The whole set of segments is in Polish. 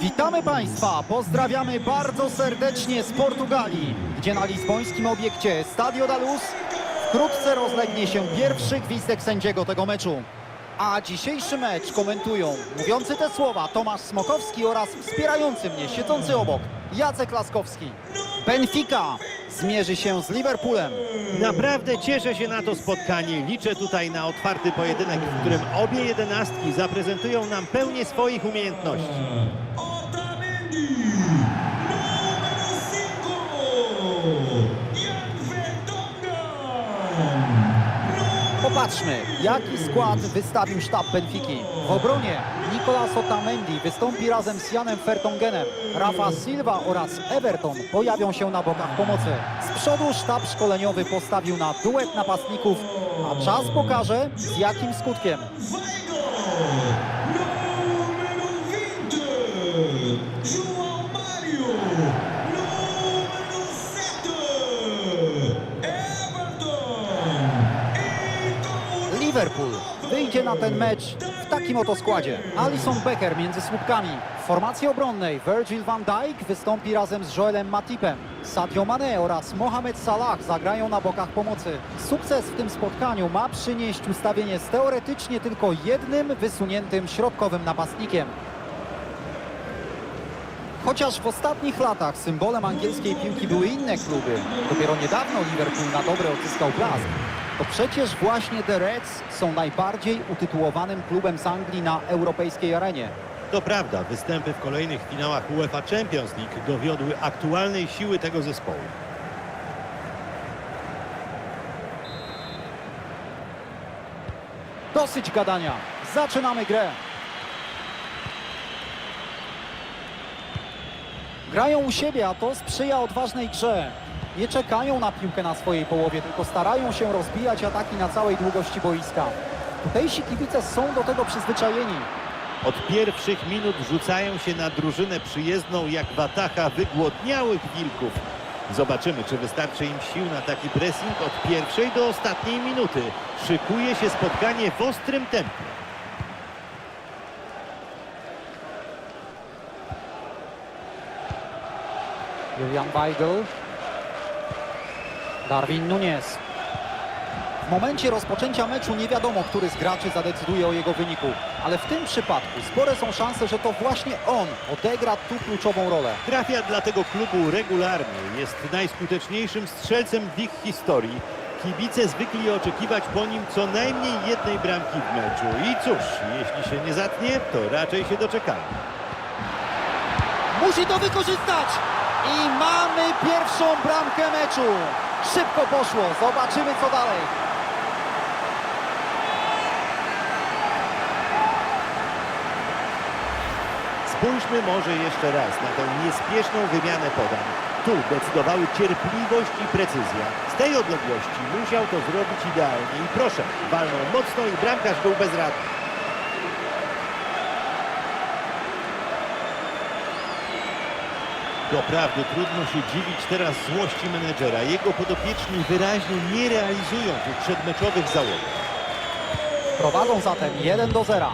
Witamy Państwa, pozdrawiamy bardzo serdecznie z Portugalii, gdzie na lizbońskim obiekcie Stadio da Luz wkrótce rozlegnie się pierwszy gwizdek sędziego tego meczu. A dzisiejszy mecz komentują mówiący te słowa Tomasz Smokowski oraz wspierający mnie, siedzący obok Jacek Laskowski. Benfica zmierzy się z Liverpoolem. Naprawdę cieszę się na to spotkanie. Liczę tutaj na otwarty pojedynek, w którym obie jedenastki zaprezentują nam pełnię swoich umiejętności. Popatrzmy, jaki skład wystawił sztab Benfiki. W obronie Nicolas Otamendi wystąpi razem z Janem Fertongenem. Rafa Silva oraz Everton pojawią się na bokach pomocy. Z przodu sztab szkoleniowy postawił na duet napastników, a czas pokaże z jakim skutkiem. Liverpool wyjdzie na ten mecz w takim oto składzie. Alison Becker między słupkami. W formacji obronnej Virgil van Dijk wystąpi razem z Joelem Matipem. Sadio Mane oraz Mohamed Salah zagrają na bokach pomocy. Sukces w tym spotkaniu ma przynieść ustawienie z teoretycznie tylko jednym wysuniętym środkowym napastnikiem. Chociaż w ostatnich latach symbolem angielskiej piłki były inne kluby, dopiero niedawno Liverpool na dobre odzyskał blask, to przecież właśnie The Reds są najbardziej utytułowanym klubem z Anglii na europejskiej arenie. To prawda, występy w kolejnych finałach UEFA Champions League dowiodły aktualnej siły tego zespołu. Dosyć gadania. Zaczynamy grę. Grają u siebie, a to sprzyja odważnej grze. Nie czekają na piłkę na swojej połowie, tylko starają się rozbijać ataki na całej długości boiska. Tutejsi kibice są do tego przyzwyczajeni. Od pierwszych minut rzucają się na drużynę przyjezdną jak watacha wygłodniałych wilków. Zobaczymy, czy wystarczy im sił na taki pressing od pierwszej do ostatniej minuty. Szykuje się spotkanie w ostrym tempie. Julian Weigl. Darwin Nunez. W momencie rozpoczęcia meczu nie wiadomo, który z graczy zadecyduje o jego wyniku. Ale w tym przypadku spore są szanse, że to właśnie on odegra tu kluczową rolę. Trafia dla tego klubu regularnie. Jest najskuteczniejszym strzelcem w ich historii. Kibice zwykli oczekiwać po nim co najmniej jednej bramki w meczu. I cóż, jeśli się nie zatnie, to raczej się doczekamy. Musi to wykorzystać! I mamy pierwszą bramkę meczu. Szybko poszło. Zobaczymy, co dalej. Spójrzmy może jeszcze raz na tę niespieszną wymianę podań. Tu decydowały cierpliwość i precyzja. Z tej odległości musiał to zrobić idealnie i proszę, walnął mocno i bramkarz był bezradny. Doprawdy trudno się dziwić teraz złości menedżera. Jego podopieczni wyraźnie nie realizują tych przedmeczowych załogów. Prowadzą zatem 1 do 0. E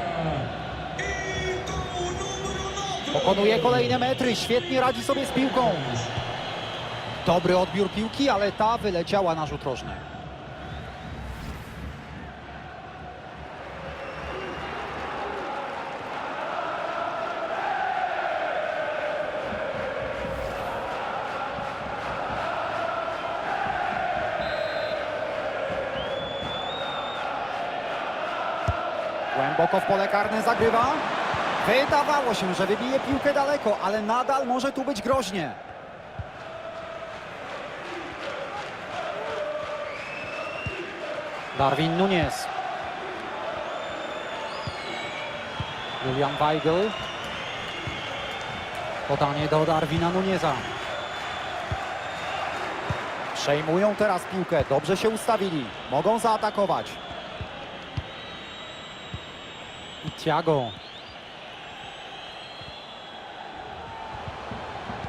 como número 9, Pokonuje kolejne metry, świetnie radzi sobie z piłką. Dobry odbiór piłki, ale ta wyleciała na rzut rożny. Głęboko w pole karne zagrywa. Wydawało się, że wybije piłkę daleko, ale nadal może tu być groźnie. Darwin Nunez. Julian Weigl. Podanie do Darwina Nuneza. Przejmują teraz piłkę. Dobrze się ustawili. Mogą zaatakować. Thiago.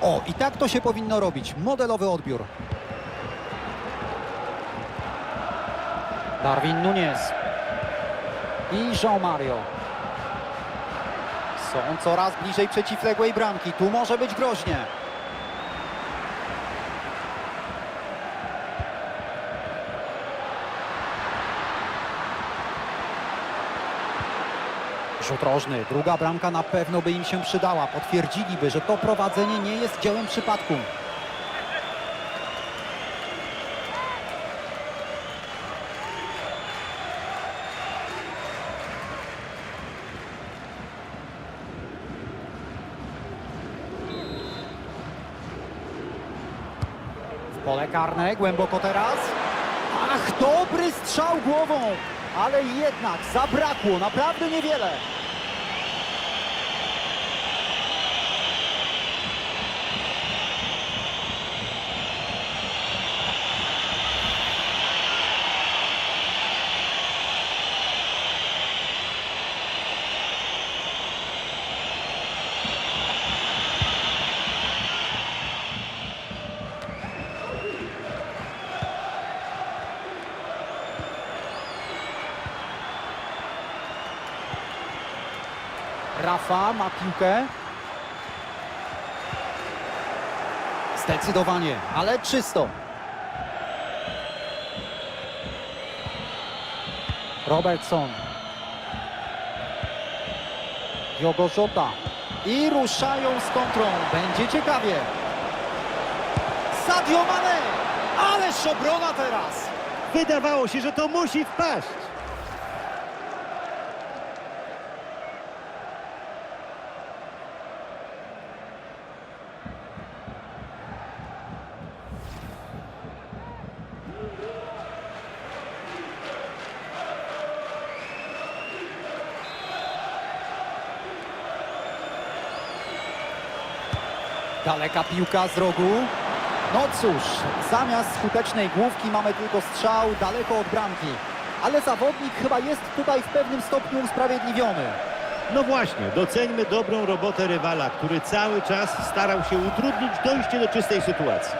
O, i tak to się powinno robić. Modelowy odbiór. Darwin Nunez. I Jean Mario. Są coraz bliżej przeciwległej bramki. Tu może być groźnie. Rzut rożny. Druga bramka na pewno by im się przydała. Potwierdziliby, że to prowadzenie nie jest dziełem przypadku. Pole karne, głęboko teraz. Ach, dobry strzał głową, ale jednak zabrakło naprawdę niewiele. Rafa ma piłkę. Zdecydowanie, ale czysto. Robertson. Diogo Jota. I ruszają z kontrą. Będzie ciekawie. Sadio Mane. Ależ obrona teraz. Wydawało się, że to musi wpaść. Daleka piłka z rogu. No cóż, zamiast skutecznej główki mamy tylko strzał daleko od bramki. Ale zawodnik chyba jest tutaj w pewnym stopniu usprawiedliwiony. No właśnie, doceńmy dobrą robotę rywala, który cały czas starał się utrudnić dojście do czystej sytuacji.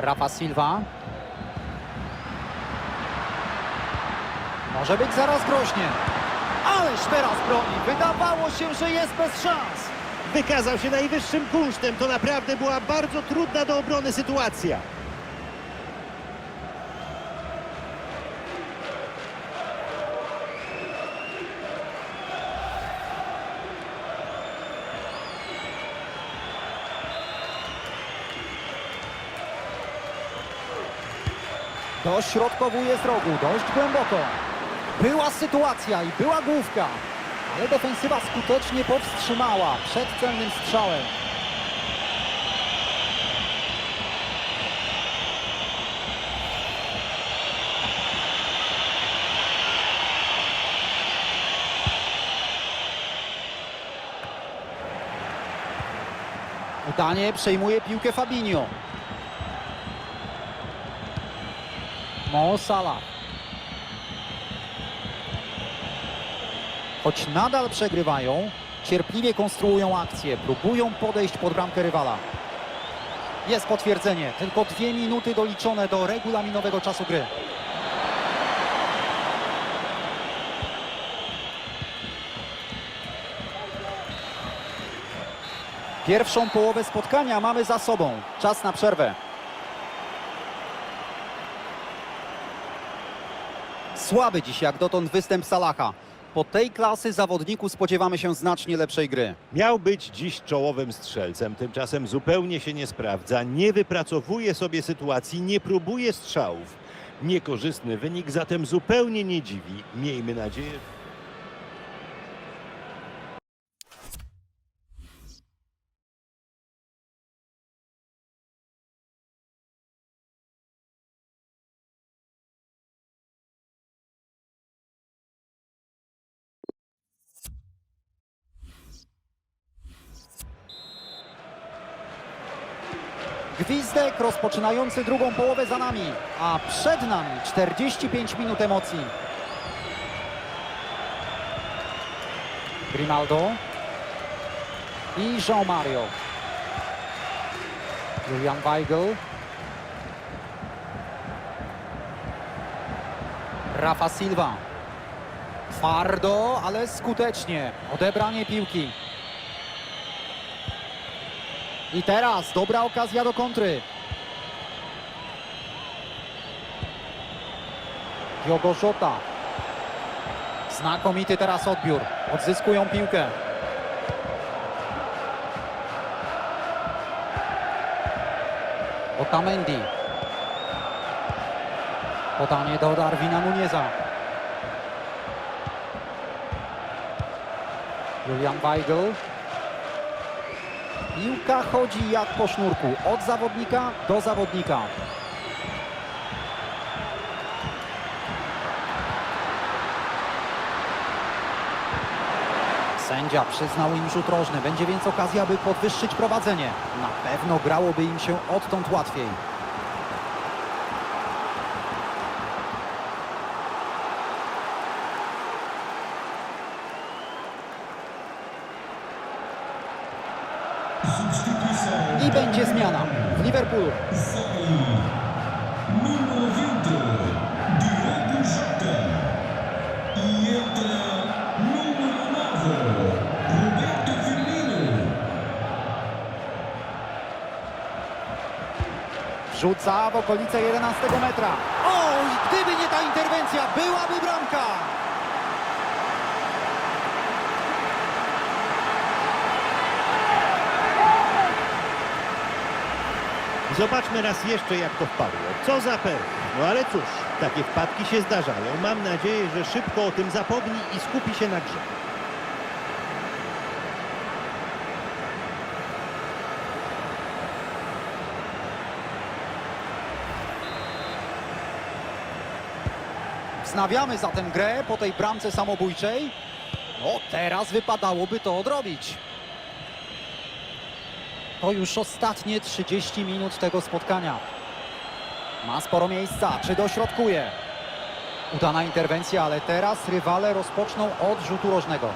Rafa Silva. Może być zaraz groźnie. Ależ teraz broni. Wydawało się, że jest bez szans. Wykazał się najwyższym kunsztem. To naprawdę była bardzo trudna do obrony sytuacja. Dośrodkowuje z rogu, dość głęboko. Była sytuacja i była główka, ale defensywa skutecznie powstrzymała przed celnym strzałem. Udanie przejmuje piłkę Fabinho. Mo Salah. Choć nadal przegrywają, cierpliwie konstruują akcję, próbują podejść pod bramkę rywala. Jest potwierdzenie, tylko dwie minuty doliczone do regulaminowego czasu gry. Pierwszą połowę spotkania mamy za sobą. Czas na przerwę. Słaby dziś jak dotąd występ Salaha. Po tej klasy zawodniku spodziewamy się znacznie lepszej gry. Miał być dziś czołowym strzelcem, tymczasem zupełnie się nie sprawdza, nie wypracowuje sobie sytuacji, nie próbuje strzałów. Niekorzystny wynik zatem zupełnie nie dziwi. Miejmy nadzieję, Gwizdek rozpoczynający drugą połowę za nami, a przed nami 45 minut emocji. Grimaldo. I Jean Mario. Julian Weigl. Rafa Silva. Twardo, ale skutecznie. Odebranie piłki. I teraz dobra okazja do kontry. Diogo Jota. Znakomity teraz odbiór. Odzyskują piłkę. Otamendi. Podanie do Darwina Nuneza. Julian Weigl. Piłka chodzi jak po sznurku. Od zawodnika do zawodnika. Sędzia przyznał im rzut rożny. Będzie więc okazja, by podwyższyć prowadzenie. Na pewno grałoby im się odtąd łatwiej. Rzuca w okolice 11 metra. O, i gdyby nie ta interwencja, byłaby bramka. Zobaczmy raz jeszcze, jak to wpadło. Co za per. No ale cóż, takie wpadki się zdarzają. Mam nadzieję, że szybko o tym zapomni i skupi się na grze. Wznawiamy zatem grę po tej bramce samobójczej. No, teraz wypadałoby to odrobić. To już ostatnie 30 minut tego spotkania. Ma sporo miejsca. Czy dośrodkuje? Udana interwencja, ale teraz rywale rozpoczną od rzutu rożnego.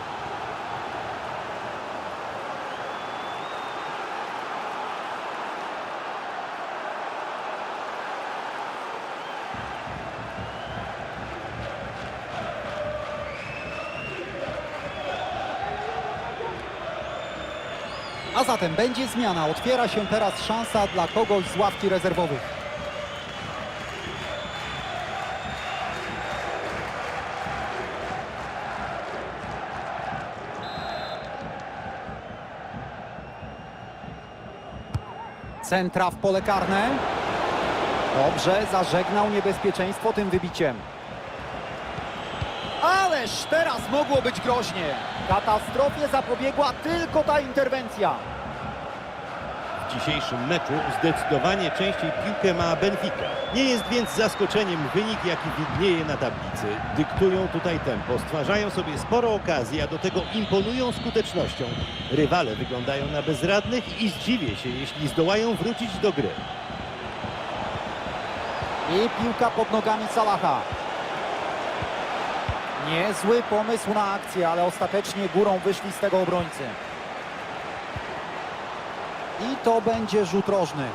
A zatem będzie zmiana. Otwiera się teraz szansa dla kogoś z ławki rezerwowych. Centra w pole karne. Dobrze, zażegnał niebezpieczeństwo tym wybiciem. Ależ teraz mogło być groźnie. Katastrofie zapobiegła tylko ta interwencja. W dzisiejszym meczu zdecydowanie częściej piłkę ma Benfica. Nie jest więc zaskoczeniem wynik, jaki widnieje na tablicy. Dyktują tutaj tempo, stwarzają sobie sporo okazji, a do tego imponują skutecznością. Rywale wyglądają na bezradnych i zdziwię się, jeśli zdołają wrócić do gry. I piłka pod nogami Salaha. Niezły pomysł na akcję, ale ostatecznie górą wyszli z tego obrońcy. I to będzie rzut rożny.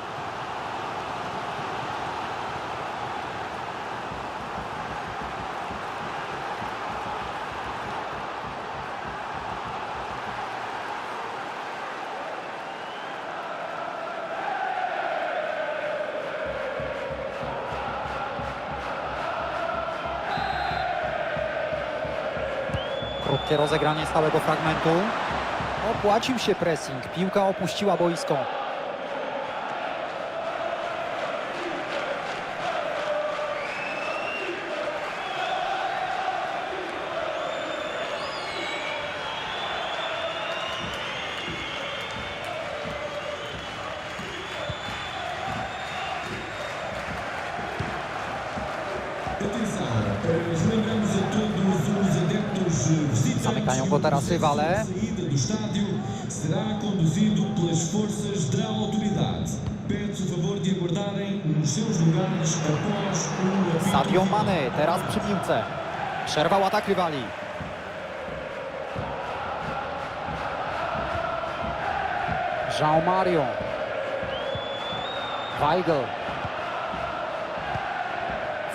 Krótkie rozegranie stałego fragmentu. Opłacił się pressing. Piłka opuściła boisko. Zamykają go teraz rywale. Do estádio será conduzido pelas forças da autoridade. Pede-se o favor de aguardarem nos seus lugares após o apito Sadio. Mane teraz przy piłce. Przerwał atak rywali. Jean Mario. Weigl.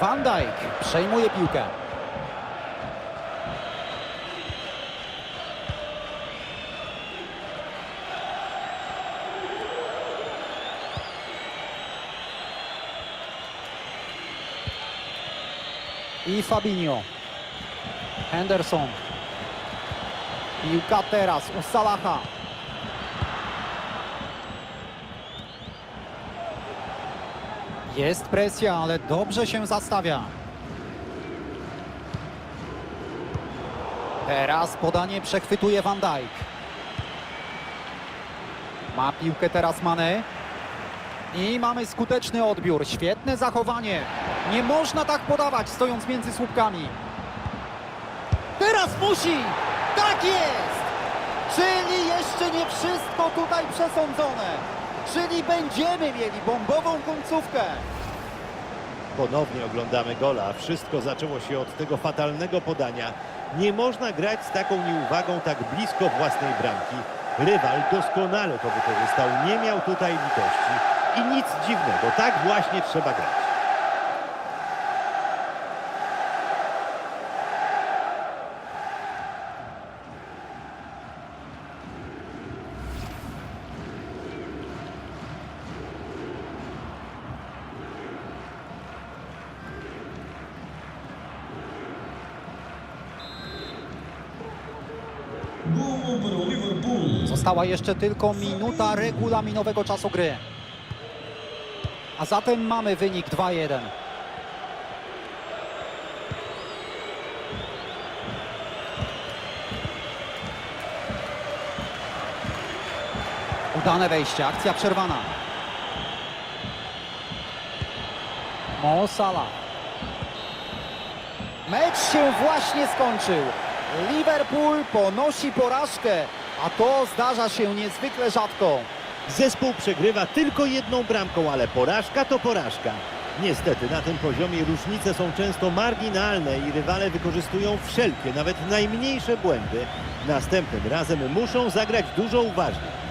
Van Dijk przejmuje piłkę. I Fabinho. Henderson. Piłka teraz u Salaha. Jest presja, ale dobrze się zastawia. Teraz podanie przechwytuje Van Dijk. Ma piłkę teraz Mane. I mamy skuteczny odbiór. Świetne zachowanie. Nie można tak podawać, stojąc między słupkami. Teraz musi! Tak jest! Czyli jeszcze nie wszystko tutaj przesądzone. Czyli będziemy mieli bombową końcówkę. Ponownie oglądamy gola. Wszystko zaczęło się od tego fatalnego podania. Nie można grać z taką nieuwagą tak blisko własnej bramki. Rywal doskonale to wykorzystał. Nie miał tutaj litości. I nic dziwnego. Tak właśnie trzeba grać. Została jeszcze tylko minuta regulaminowego czasu gry. A zatem mamy wynik 2-1. Udane wejście, akcja przerwana. Mo Salah. Mecz się właśnie skończył. Liverpool ponosi porażkę, a to zdarza się niezwykle rzadko. Zespół przegrywa tylko jedną bramką, ale porażka to porażka. Niestety na tym poziomie różnice są często marginalne i rywale wykorzystują wszelkie, nawet najmniejsze błędy. Następnym razem muszą zagrać dużo uważniej.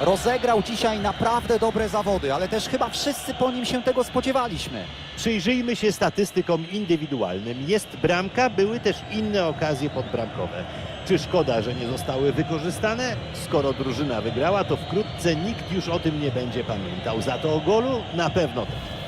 Rozegrał dzisiaj naprawdę dobre zawody, ale też chyba wszyscy po nim się tego spodziewaliśmy. Przyjrzyjmy się statystykom indywidualnym. Jest bramka, były też inne okazje podbramkowe. Czy szkoda, że nie zostały wykorzystane? Skoro drużyna wygrała, to wkrótce nikt już o tym nie będzie pamiętał. Za to o golu na pewno tak.